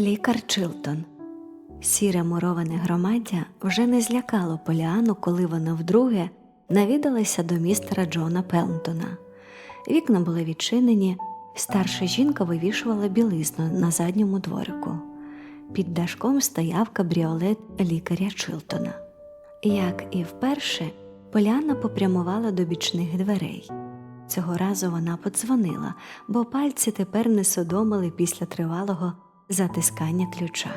Лікар Чилтон. Сіре муроване громаддя вже не злякало Поліану, коли вона вдруге навідалася до містера Джона Пелнтона. Вікна були відчинені, старша жінка вивішувала білизну на задньому дворику. Під дашком стояв кабріолет лікаря Чилтона. Як і вперше, Поляна попрямувала до бічних дверей. Цього разу вона подзвонила, бо пальці тепер не содомили після тривалого затискання ключа.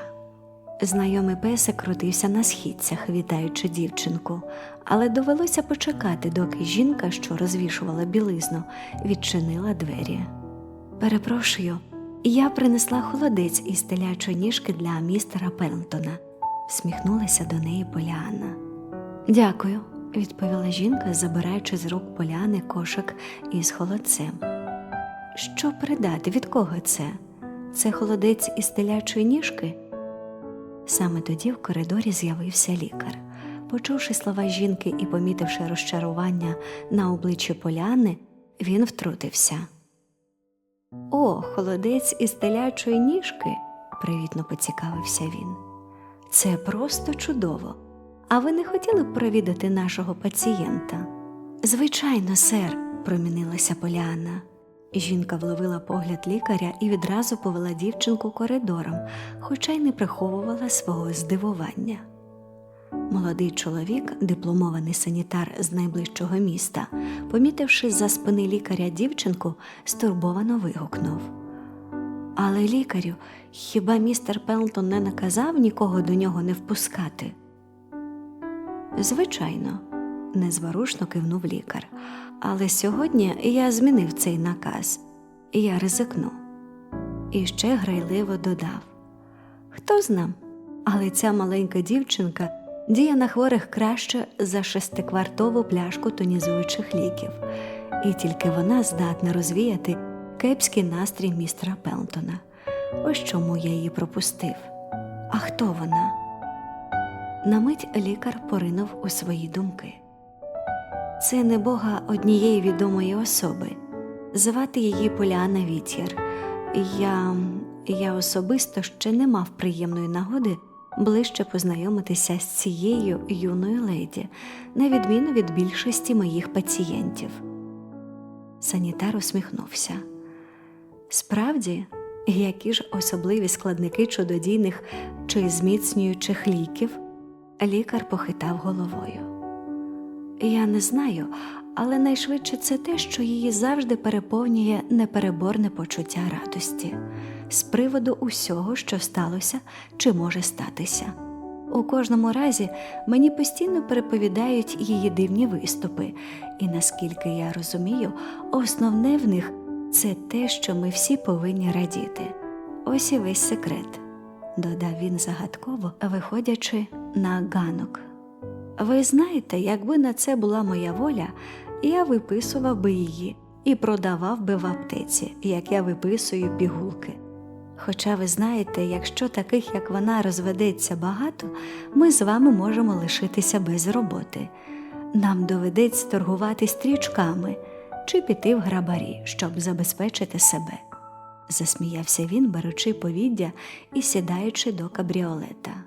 Знайомий песик крутився на східцях, вітаючи дівчинку, але довелося почекати, доки жінка, що розвішувала білизну, відчинила двері. Перепрошую, я принесла холодець із телячої ніжки для містера Пелтона, всміхнулася до неї Поліанна. Дякую, відповіла жінка, забираючи з рук поляни кошик із холодцем. Що передати? Від кого це? Це холодець із телячої ніжки? Саме тоді в коридорі з'явився лікар. Почувши слова жінки і помітивши розчарування на обличчі поляни, він втрутився. О, холодець із телячої ніжки, привітно поцікавився він. Це просто чудово. А ви не хотіли б провідати нашого пацієнта? Звичайно, сер, промінилася Поліанна. Жінка вловила погляд лікаря і відразу повела дівчинку коридором, хоча й не приховувала свого здивування. Молодий чоловік, дипломований санітар з найближчого міста, помітивши за спини лікаря дівчинку, стурбовано вигукнув. Але лікарю, хіба містер Пелтон не наказав нікого до нього не впускати? Звичайно, незворушно кивнув лікар. Але сьогодні я змінив цей наказ, і я ризикну. І ще грайливо додав Хто зна, але ця маленька дівчинка діє на хворих краще за шестиквартову пляшку тонізуючих ліків, і тільки вона здатна розвіяти кепський настрій містера Пелтона. Ось чому я її пропустив. А хто вона? На мить лікар поринув у свої думки. Це не бога однієї відомої особи. Звати її Поляна Вітєр. Я, я особисто ще не мав приємної нагоди ближче познайомитися з цією юною леді, на відміну від більшості моїх пацієнтів. Санітар усміхнувся. Справді, які ж особливі складники чудодійних чи зміцнюючих ліків, лікар похитав головою. Я не знаю, але найшвидше це те, що її завжди переповнює непереборне почуття радості з приводу усього, що сталося чи може статися. У кожному разі мені постійно переповідають її дивні виступи, і наскільки я розумію, основне в них це те, що ми всі повинні радіти. Ось і весь секрет, додав він загадково, виходячи на ганок. Ви знаєте, якби на це була моя воля, я виписував би її і продавав би в аптеці, як я виписую пігулки. Хоча ви знаєте, якщо таких, як вона, розведеться багато, ми з вами можемо лишитися без роботи. Нам доведеться торгувати стрічками чи піти в грабарі, щоб забезпечити себе. Засміявся він, беручи повіддя і сідаючи до кабріолета.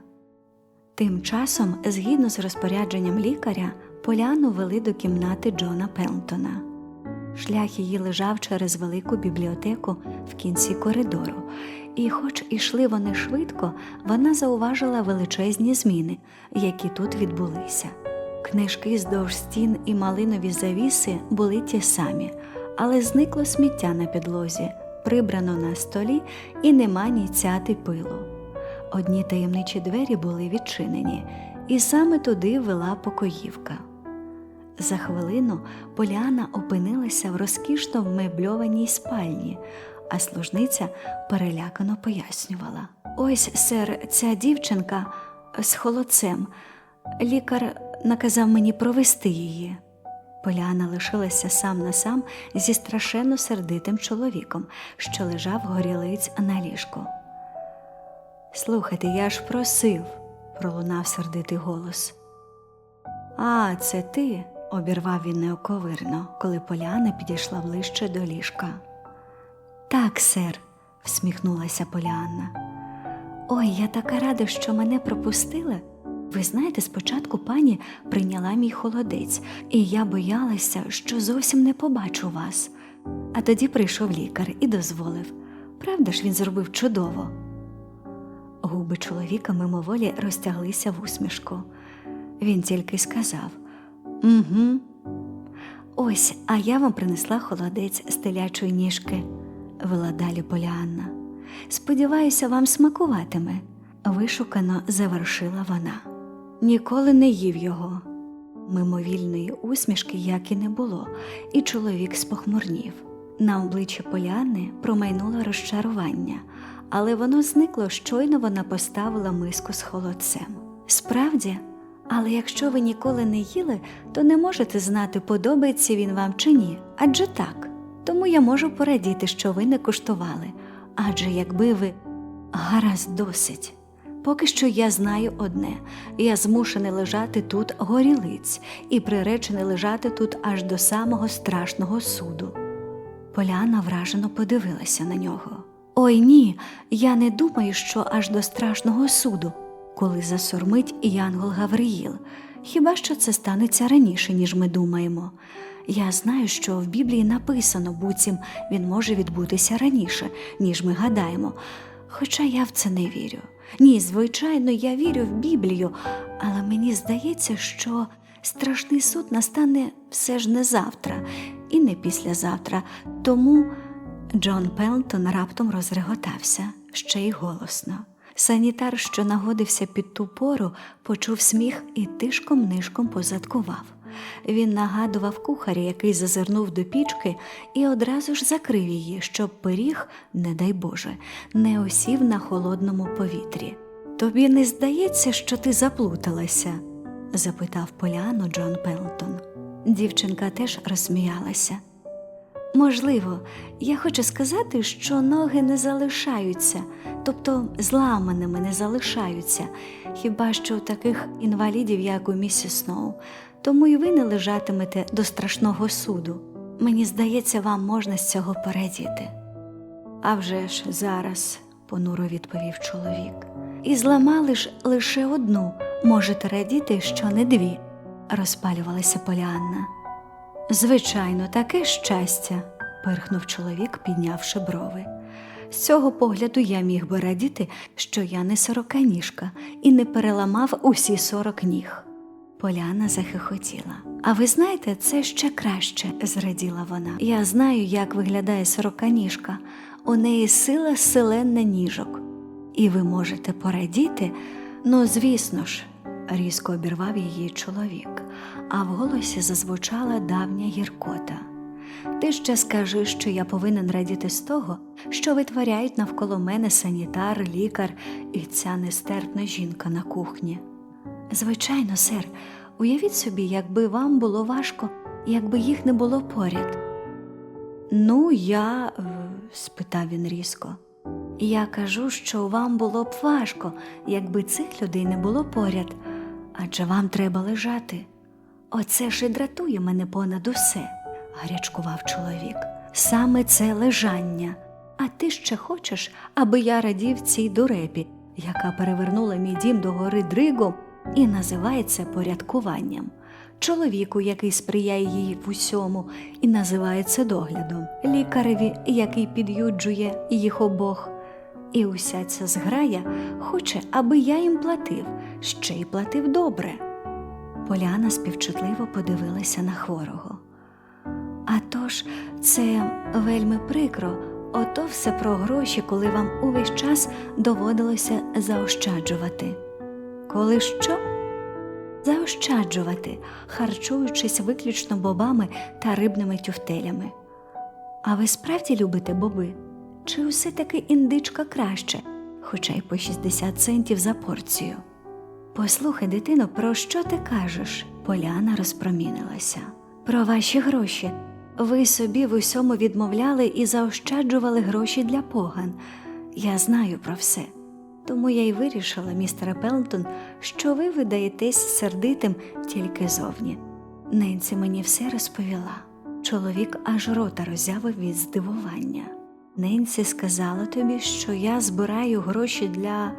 Тим часом, згідно з розпорядженням лікаря, поляну вели до кімнати Джона Пелтона. Шлях її лежав через велику бібліотеку в кінці коридору, і, хоч ішли вони швидко, вона зауважила величезні зміни, які тут відбулися. Книжки здовж стін і малинові завіси були ті самі, але зникло сміття на підлозі, прибрано на столі і нема ні цяти пилу. Одні таємничі двері були відчинені, і саме туди вела покоївка. За хвилину Поляна опинилася в розкішно вмебльованій спальні, а служниця перелякано пояснювала. Ось, сер, ця дівчинка з холодцем. Лікар наказав мені провести її. Поляна лишилася сам на сам зі страшенно сердитим чоловіком, що лежав горілиць на ліжку. Слухайте, я ж просив, пролунав сердитий голос. А, це ти, обірвав він неоковирно, коли Поляна підійшла ближче до ліжка. Так, сер, всміхнулася Поліанна. Ой, я така рада, що мене пропустили. Ви знаєте, спочатку пані прийняла мій холодець, і я боялася, що зовсім не побачу вас. А тоді прийшов лікар і дозволив. Правда ж він зробив чудово. Губи чоловіка мимоволі розтяглися в усмішку. Він тільки сказав Угу. Ось, а я вам принесла холодець з телячої ніжки, вела далі Поліанна. Сподіваюся, вам смакуватиме, вишукано завершила вона. Ніколи не їв його. Мимовільної усмішки як і не було, і чоловік спохмурнів. На обличчі Поліанни промайнуло розчарування, але воно зникло, щойно вона поставила миску з холодцем. Справді, але якщо ви ніколи не їли, то не можете знати, подобається він вам чи ні, адже так. Тому я можу порадіти, що ви не куштували, адже якби ви гаразд досить. Поки що я знаю одне я змушений лежати тут горілиць і приречений лежати тут аж до самого страшного суду. Поляна вражено подивилася на нього. Ой ні, я не думаю, що аж до страшного суду, коли засурмить Янгол Гавриїл. Хіба що це станеться раніше, ніж ми думаємо. Я знаю, що в Біблії написано, буцім він може відбутися раніше, ніж ми гадаємо. Хоча я в це не вірю. Ні, звичайно, я вірю в Біблію, але мені здається, що страшний суд настане все ж не завтра і не післязавтра. Тому Джон Пелтон раптом розреготався ще й голосно. Санітар, що нагодився під ту пору, почув сміх і тишком-нишком позадкував. Він нагадував кухаря, який зазирнув до пічки і одразу ж закрив її, щоб пиріг, не дай Боже, не осів на холодному повітрі. Тобі не здається, що ти заплуталася? запитав Поляну Джон Пелтон. Дівчинка теж розсміялася. Можливо, я хочу сказати, що ноги не залишаються, тобто зламаними не залишаються, хіба що у таких інвалідів, як у місіс Сноу, тому і ви не лежатимете до страшного суду. Мені здається, вам можна з цього порадіти. «А вже ж зараз, понуро відповів чоловік. І зламали ж лише одну, можете радіти, що не дві, розпалювалася Поліанна. Звичайно, таке щастя, пирхнув чоловік, піднявши брови. З цього погляду я міг би радіти, що я не сороканіжка і не переламав усі сорок ніг. Поляна захихотіла. А ви знаєте, це ще краще, зраділа вона. Я знаю, як виглядає сороканіжка. У неї сила селенна ніжок. І ви можете порадіти, ну, звісно ж, різко обірвав її чоловік, а в голосі зазвучала давня гіркота. Ти ще скажи, що я повинен радіти з того, що витворяють навколо мене санітар, лікар і ця нестерпна жінка на кухні. Звичайно, сер, уявіть собі, якби вам було важко, якби їх не було поряд. Ну, я, е, спитав він різко. Я кажу, що вам було б важко, якби цих людей не було поряд, адже вам треба лежати. Оце ж і дратує мене понад усе, гарячкував чоловік. Саме це лежання. А ти ще хочеш, аби я радів цій дурепі, яка перевернула мій дім до гори дригом і називається порядкуванням. Чоловіку, який сприяє їй в усьому, і називається доглядом, лікареві, який під'юджує їх обох. І уся ця зграя хоче, аби я їм платив, ще й платив добре. Поляна співчутливо подивилася на хворого. А тож, це вельми прикро, ото все про гроші, коли вам увесь час доводилося заощаджувати. Коли що? Заощаджувати, харчуючись виключно бобами та рибними тюфтелями. А ви справді любите боби? Чи усе таки індичка краще, хоча й по 60 центів за порцію? Послухай, дитино, про що ти кажеш? Поляна розпромінилася. Про ваші гроші. Ви собі в усьому відмовляли і заощаджували гроші для поган. Я знаю про все. Тому я й вирішила, містере Пелтон, що ви видаєтесь сердитим тільки зовні. Ненці мені все розповіла. Чоловік аж рота роззявив від здивування. Ненсі сказала тобі, що я збираю гроші для.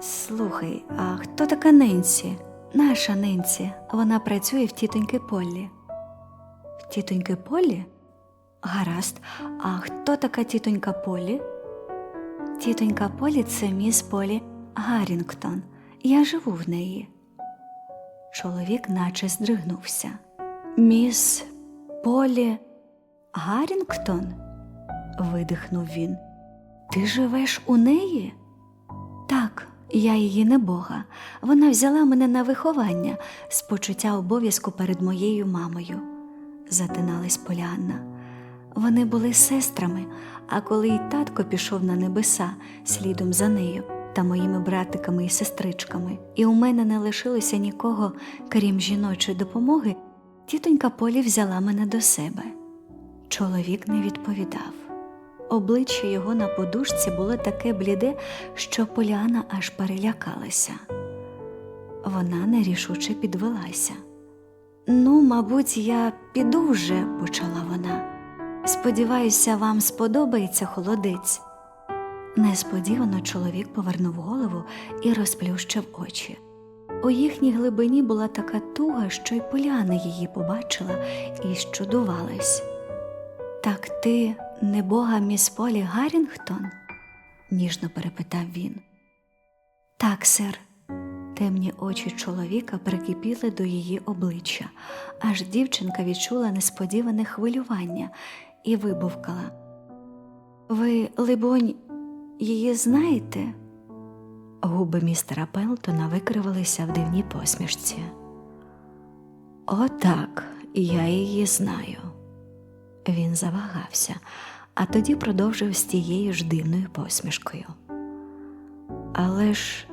Слухай, а хто така Ненсі? Наша Ненсі. Вона працює в тітоньки Поллі. В тітоньки Поллі? Гаразд, а хто така тітонька Полі? Тітонька Полі це міс Полі Гаррінгтон. Я живу в неї. Чоловік наче здригнувся. Міс Полі Гаррінгтон? Видихнув він. Ти живеш у неї? Так, я її небога. Вона взяла мене на виховання з почуття обов'язку перед моєю мамою, затиналась Поліанна. Вони були сестрами, а коли й татко пішов на небеса слідом за нею та моїми братиками і сестричками, і у мене не лишилося нікого, крім жіночої допомоги, тітонька Полі взяла мене до себе. Чоловік не відповідав. Обличчя його на подушці було таке бліде, що Поліана аж перелякалася. Вона нерішуче підвелася. Ну, мабуть, я піду вже, почала вона. Сподіваюся, вам сподобається холодець. Несподівано чоловік повернув голову і розплющив очі. У їхній глибині була така туга, що й Поляна її побачила і щудувалась. Так ти не бога міс Полі Гаррінгтон? ніжно перепитав він. Так, сер. Темні очі чоловіка прикипіли до її обличчя, аж дівчинка відчула несподіване хвилювання і вибувкала. Ви, либонь, її знаєте? Губи містера Пелтона викривалися в дивній посмішці. Отак, я її знаю. Він завагався, а тоді продовжив з тією ж дивною посмішкою. Але ж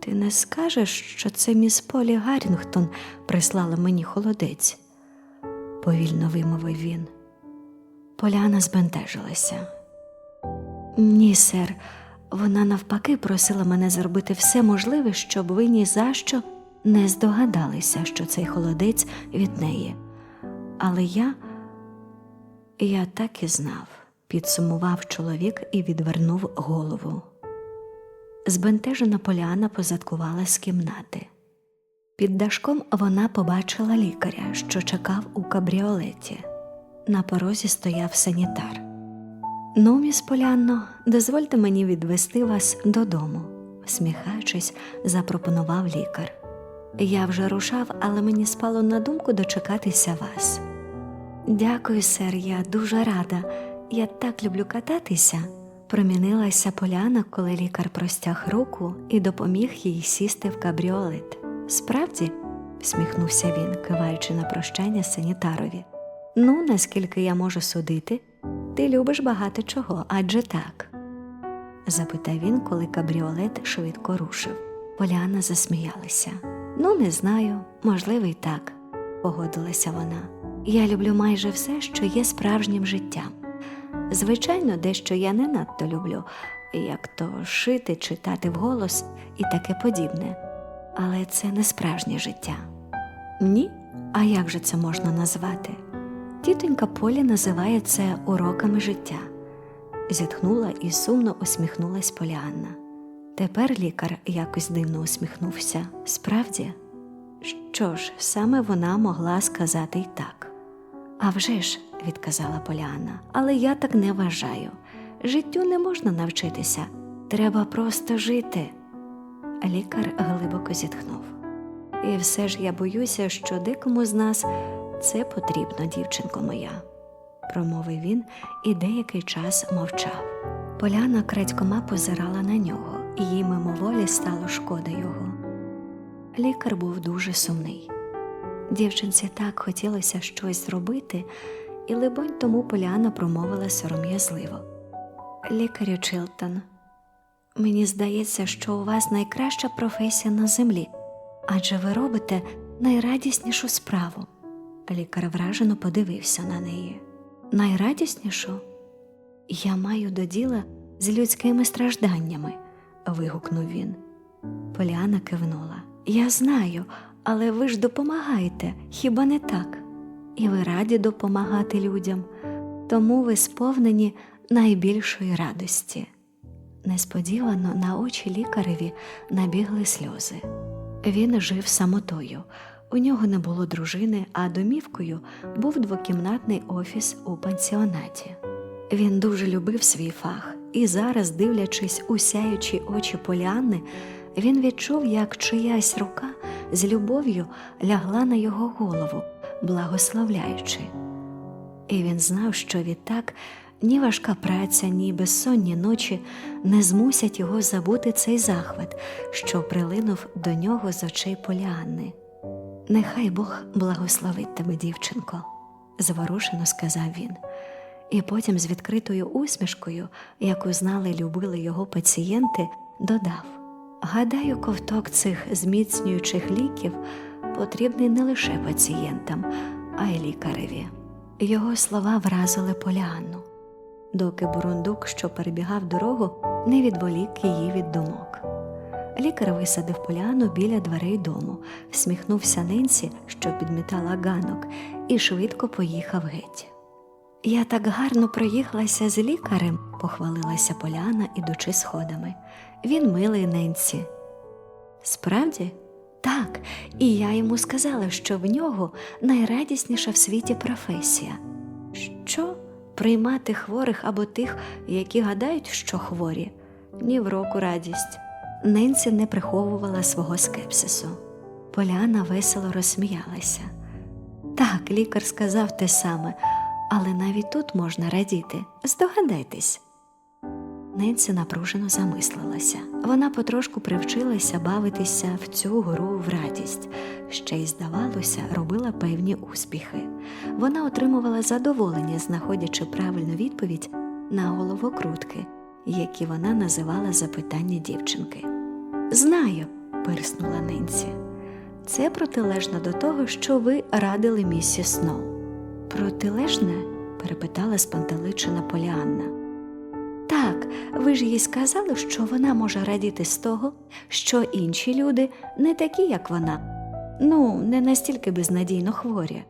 ти не скажеш, що це міс Полі Гаррінгтон прислала мені холодець, повільно вимовив він. Поляна збентежилася. Ні, сер, вона навпаки просила мене зробити все можливе, щоб ви ні за що не здогадалися, що цей холодець від неї. Але я, я так і знав, підсумував чоловік і відвернув голову. Збентежена поляна позадкувала з кімнати. Під дашком вона побачила лікаря, що чекав у кабріолеті. На порозі стояв санітар. Ну, міс Полянно, дозвольте мені відвести вас додому, всміхаючись, запропонував лікар. Я вже рушав, але мені спало на думку дочекатися вас. Дякую, сер, я дуже рада. Я так люблю кататися. Промінилася поляна, коли лікар простяг руку і допоміг їй сісти в кабріолет. Справді, всміхнувся він, киваючи на прощання санітарові. Ну, наскільки я можу судити, ти любиш багато чого, адже так? запитав він, коли кабріолет швидко рушив. Поляна засміялася. Ну, не знаю, можливо, й так, погодилася вона. Я люблю майже все, що є справжнім життям. Звичайно, дещо я не надто люблю, як то шити, читати вголос і таке подібне, але це не справжнє життя. Ні? А як же це можна назвати? Тітонька Полі називає це уроками життя, зітхнула і сумно усміхнулась Поліанна. Тепер лікар якось дивно усміхнувся. Справді, що ж, саме вона могла сказати й так. «А вже ж», – відказала Поліанна, але я так не вважаю. Життю не можна навчитися, треба просто жити. Лікар глибоко зітхнув. І все ж я боюся, що декому з нас це потрібно, дівчинко моя, промовив він і деякий час мовчав. Поляна крадькома позирала на нього, і їй мимоволі стало шкода його. Лікар був дуже сумний. Дівчинці так хотілося щось зробити, і, либонь, тому Поляна промовила сором'язливо. Лікарю Чилтон, мені здається, що у вас найкраща професія на землі, адже ви робите найрадіснішу справу. Лікар вражено подивився на неї. Найрадіснішу? Я маю до діла з людськими стражданнями, вигукнув він. Поляна кивнула. Я знаю, але ви ж допомагаєте, хіба не так? І ви раді допомагати людям, тому ви сповнені найбільшої радості. Несподівано на очі лікареві набігли сльози. Він жив самотою. У нього не було дружини, а домівкою був двокімнатний офіс у пансіонаті. Він дуже любив свій фах, і зараз, дивлячись у сяючі очі Поліанни, він відчув, як чиясь рука з любов'ю лягла на його голову, благословляючи. І він знав, що відтак ні важка праця, ні безсонні ночі не змусять його забути цей захват, що прилинув до нього з очей Поліанни. Нехай Бог благословить тебе, дівчинко, зворушено сказав він, і потім з відкритою усмішкою, яку знали й любили його пацієнти, додав: Гадаю, ковток цих зміцнюючих ліків потрібний не лише пацієнтам, а й лікареві. Його слова вразили Поліанну, доки бурундук, що перебігав дорогу, не відволік її від думок. Лікар висадив Поліану біля дверей дому, всміхнувся Ненсі, що підмітала ганок, і швидко поїхав геть. Я так гарно проїхалася з лікарем, похвалилася Поляна, ідучи сходами. Він милий Ненсі. Справді? Так, і я йому сказала, що в нього найрадісніша в світі професія. Що? Приймати хворих або тих, які гадають, що хворі? Ні в року радість. Ненсі не приховувала свого скепсису. Поляна весело розсміялася. Так, лікар сказав те саме, але навіть тут можна радіти. Здогадайтесь. Ненсі напружено замислилася. Вона потрошку привчилася бавитися в цю гру в радість, ще й, здавалося, робила певні успіхи. Вона отримувала задоволення, знаходячи правильну відповідь на головокрутки, які вона називала запитання дівчинки. Знаю, пирснула Ненсі. Це протилежно до того, що ви радили місіс Сноу. Протилежне? перепитала спантеличена Поліанна. Так, ви ж їй сказали, що вона може радіти з того, що інші люди не такі, як вона, ну, не настільки безнадійно хворі.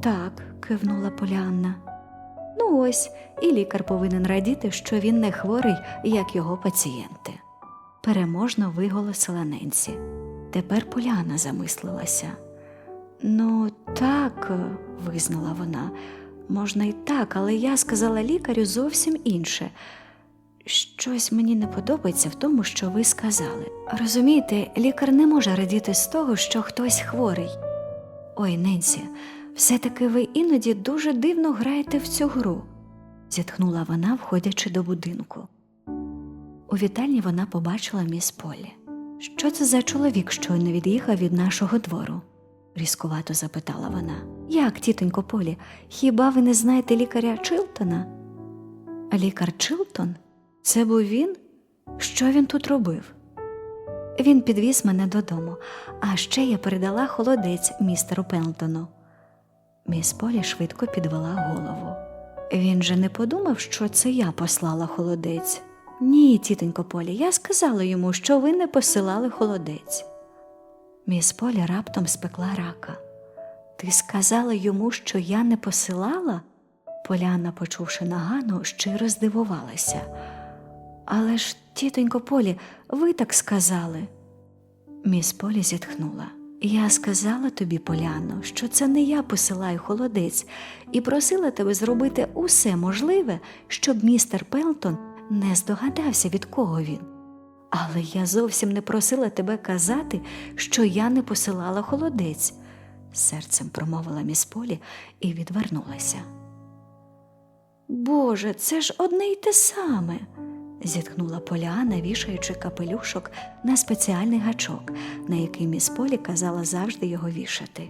Так, кивнула Поліанна. Ну ось, і лікар повинен радіти, що він не хворий, як його пацієнти. Переможно виголосила Ненсі. Тепер Поляна замислилася. Ну, так, визнала вона, можна й так, але я сказала лікарю зовсім інше. Щось мені не подобається в тому, що ви сказали. Розумієте, лікар не може радіти з того, що хтось хворий. Ой, Ненсі, все-таки ви іноді дуже дивно граєте в цю гру, зітхнула вона, входячи до будинку. У вітальні вона побачила міс Полі. Що це за чоловік, щойно від'їхав від нашого двору? різкувато запитала вона. Як, тітонько Полі, хіба ви не знаєте лікаря Чилтона? Лікар Чилтон? Це був він? Що він тут робив? Він підвіз мене додому, а ще я передала холодець містеру Пенлтону. Міс Полі швидко підвела голову. Він же не подумав, що це я послала холодець. Ні, тітонько Полі, я сказала йому, що ви не посилали холодець. Міс Полі раптом спекла рака. Ти сказала йому, що я не посилала? Поляна, почувши нагану, щиро здивувалася. Але ж, тітонько Полі, ви так сказали. Міс Полі зітхнула. Я сказала тобі, Поляно, що це не я посилаю холодець, і просила тебе зробити усе можливе, щоб містер Пелтон не здогадався, від кого він. Але я зовсім не просила тебе казати, що я не посилала холодець, серцем промовила міс Полі і відвернулася. Боже, це ж одне й те саме, зітхнула Поляна, вішаючи капелюшок на спеціальний гачок, на який міс Полі казала завжди його вішати.